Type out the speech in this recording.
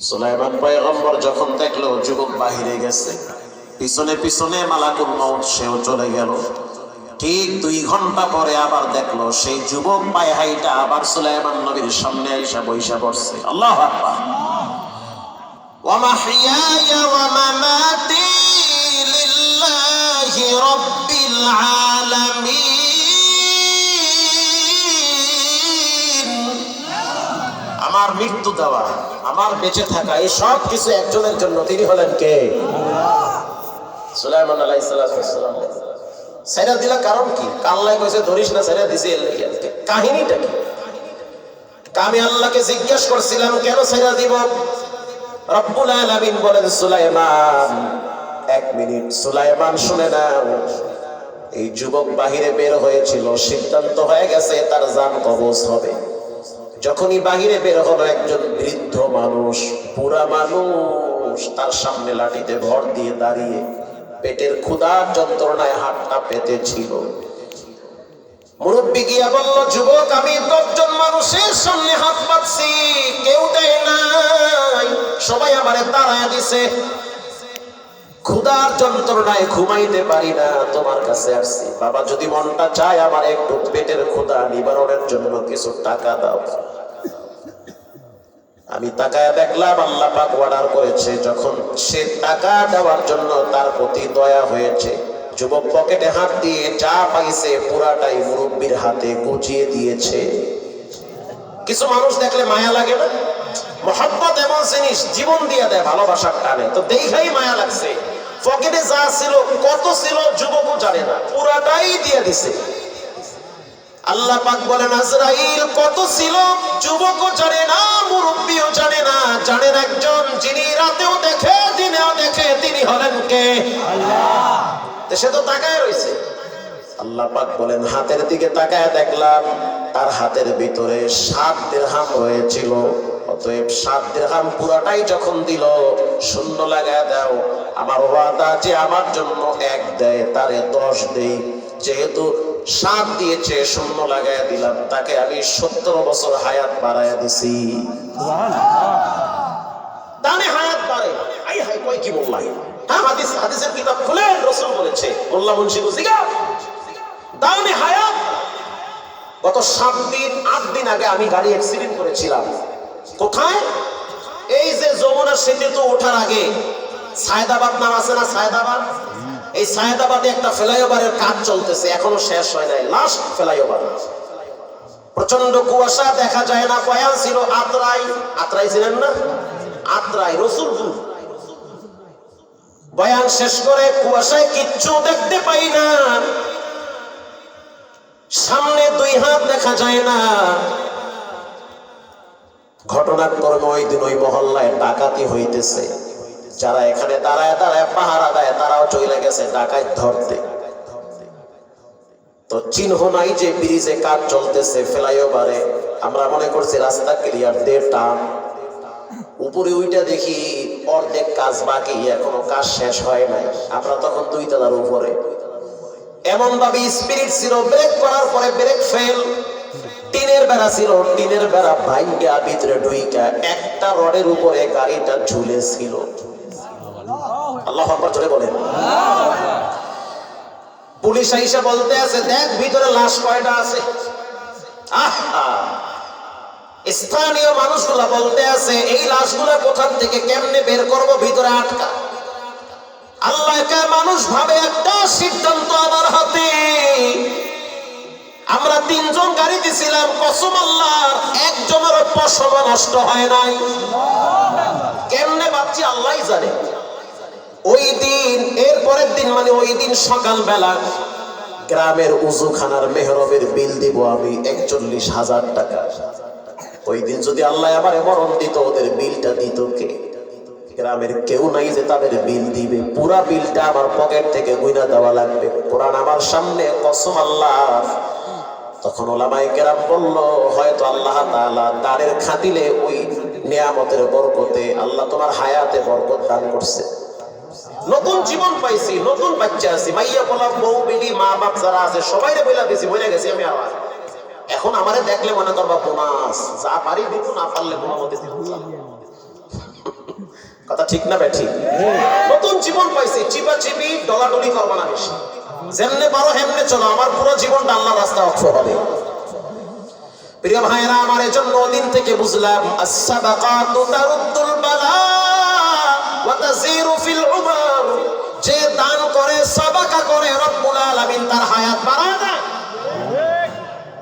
সুলাইমান পয়গম্বর যখন দেখলো যুবক বাহিরে গেছে পিছনে পিছনে মালাকুল মউত সেও চলে গেল ঠিক দুই ঘন্টা পরে আবার দেখলো সেই যুবক পায়ে হাইটা আবার সুলাইমান নবীর সামনে আইসা বইসা পড়ছে আল্লাহ আকবার ومحياي ومماتي لله رب العالمين মৃত্যু দেওয়া, আমার বেঁচে থাকা, এই সব কিছু একজনের জন্য। তিনি হলেন কে? সুলাইমান আলাইহিস সালাম। সেরা দিলা কারণ কি? কাল্লাই কইছে, ধরিস না সেরা দিছে। কাহিনীটা কি? আমি আল্লাহকে জিজ্ঞেস করছিলাম, কেন সেরা দিব? রব্বুল আলামিন বলেন, সুলাইমান, এক মিনিট, সুলাইমান, শুনে নাও। এই যুবক বাহিরে বের হয়েছিল, সিদ্ধান্ত হয়ে গেছে, তার জান কবজ হবে। যখনই বাহিরে বের হলো একজন বৃদ্ধ মানুষ পুরা মানুষ, তার সামনে লাঠিতে ভর দিয়ে দাঁড়িয়ে পেটের ক্ষুধার যন্ত্রণায় হাতটা পেতে ছিল মুরব্বী গিয়া বলল, যুবক, আমি দশজন মানুষের সামনে হাত পাচ্ছি কেউ দেয় নাই। সবাই আমারে তাড়ায় দিছে। ক্ষুধার যন্ত্রণায় ঘুমাইতে পারি না, তোমার কাছে আসছি। বাবা, যদি মনটা চায় আমার একটু পেটের ক্ষুধা নিবারণের জন্য কিছু টাকা দাও। আমি তাকায় দেখলাম, আল্লাহ পাক অর্ডার করেছে, যখন সে টাকা দেওয়ার জন্য তার প্রতি দয়া হয়েছে। যুবক পকেটে হাত দিয়ে যা পাইছে, পুরাটাই মুরব্বীর হাতে গুছিয়ে দিয়েছে। কিছু মানুষ দেখলে মায়া লাগে না? মোহাম্মত এমন জিনিস, জীবন দিয়ে দেয়, ভালোবাসার টানে। তো দেখাই মায়া লাগছে। পকেটে যা ছিল, কত ছিল, যুবকও জানে না। পুরাটাই দিয়ে দিছে। আল্লাহ পাক বলেন, আজরাইল কত ছিল, যুবকও জানে না, মুরব্বীও জানে না। জানেন একজন যিনি রাতেও দেখে, দিনেও দেখে, তিনি হলেন কে? আল্লাহ। সে তো তাকায় রয়েছে। আল্লাহ পাক বলেন, হাতের দিকে তাকায় দেখলাম, তার হাতের ভিতরে সাত দিরহাম রয়েছিল। অতএব সাত দিরহাম পুরাটাই যখন দিল, শূন্য লাগায় দাও। আমার ওয়াদা যে আমার জন্য এক দেয়, তারে দশ দেই। যেহেতু সাত দিয়েছে, শূন্য লাগায় দিলাম, তাকে আমি সত্তর বছর হায়াত বাড়াইয়া দিছি। দানে হায়াত বাড়ে। আই হাই, কয় কি বললাই হ্যাঁ হাদিস, হাদিসের কিতাব খুলে রসুল বলেছে, মোল্লা মুন্সি বুঝিগা দানে হায়াত। গত সাত দিন, আট দিন আগে আমি গাড়ি অ্যাক্সিডেন্ট করেছিলাম। কোথায়? এই যে যমুনা সেতুতে ওঠার আগে, সায়দাবাদ নাম আছে না সায়দাবাদ? এই সায়দাবাদে একটা ফ্লাইওভারের কাজ চলতেছে, এখনও শেষ হয় নাই লাস্ট ফ্লাইওভার। প্রচণ্ড কুয়াশা, দেখা যায় না বয়ান ছিল আত্রাই। আত্রাই ছিলেন না? আত্রাই, রসুলপুর। বয়ান শেষ করে কুয়াশায় কিচ্ছু দেখতে পাই না। সামনে দুই হাত দেখা যায় না। ঘটনাক্রমে ওই দিন ওই মহল্লায় ডাকাতি হইতেছে। যারা এখানে দাঁড়ায় দাঁড়ায় পাহারা দেয়, তারাও চলে গেছে ডাকাত ধরতে। তো চিহ্ন নাই যে ব্রিজে কাজ চলতেছে, ফ্লাইওভারে। আমরা মনে করছি রাস্তা ক্লিয়ার দে টান উপরে ওইটা দেখি অর্ধেক কাজ বাকি, এখনও কাজ শেষ হয় নাই। আমরা তখন দুই তলার উপরে। এমন ভাবে স্পিরিট ছিল ব্রেক করার পরে ব্রেক ফেল টিনের বেড়া ছিল, টিনের বেড়া ভাইঙ্গা ভিতরে ঢুইকা একটা রডের উপরে গাড়িটা ঝুলেছিল। আল্লাহ জোরে বলেন। পুলিশ আইসা বলতে আছে, দেখ, ভিতরে লাশ কয়টা আছে? আহা! স্থানীয় মানুষগুলা বলতে আছে, এই লাশগুলা কোথার থেকে কেমনে বের করব? ভিতরে আটকা। আল্লাহকে মানুষ ভাবে, একটা সিদ্ধান্ত আমার হাতে। আমরা তিনজন গাড়িতে ছিলাম কসম আল্লাহর, একজনের পশম নষ্ট হয় নাই। কেমনে ভাবছি আল্লাহই জানে। ওই দিন এর পরের দিন মানে ওই দিন সকাল বেলা গ্রামের উজুখানার মেহরবের বিল দিব আমি একচল্লিশ হাজার টাকা। ওই দিন যদি আল্লাহ আমার মরণ দিত, ওদের বিলটা দিত কে? গ্রামের কেউ নাই যে তাদের বিল দিবে। পুরা বিলটা আমার পকেট থেকে গুইনা দেওয়া লাগবে। কোরআন আমার সামনে, কসম আল্লাহ তখন ওলামাই কেরাম বলল, হয়তো আল্লাহ তাআলা দাঁড়ের খাতিলে ওই নিয়ামতের বরকতে আল্লাহ তোমার হায়াতে বরকত দান করছে। নতুন জীবন পাইছি, নতুন বাচ্চা আছি। মাইয়া বলা বউ বিলি মা, বাপ যারা আছে সবাই বইলা দিছি, বইলা গেছি আমি আবার। এখন আমারে দেখলে মনে করবা বোনাস, যা পারি দিব, না পারলে কথা ঠিক না বে ঠিক? নতুন জীবন পাইছি চিপা চিপি ডলাডলি করবা না বেশি। যেমনে পারো হেমনে চলো, আমার পুরো জীবনটা আল্লাহ রাস্তা অক্ষ হবে। প্রিয় ভাইরা আমার এজন্য দিন থেকে বুঝলাম as-sabaqatu তারুদ্দুল বালা ওয়া তাজিরু ফিল উমর। যে দান করে, সাবাকা করে রব্বুল আলামিন, তার হায়াত বাড়ায়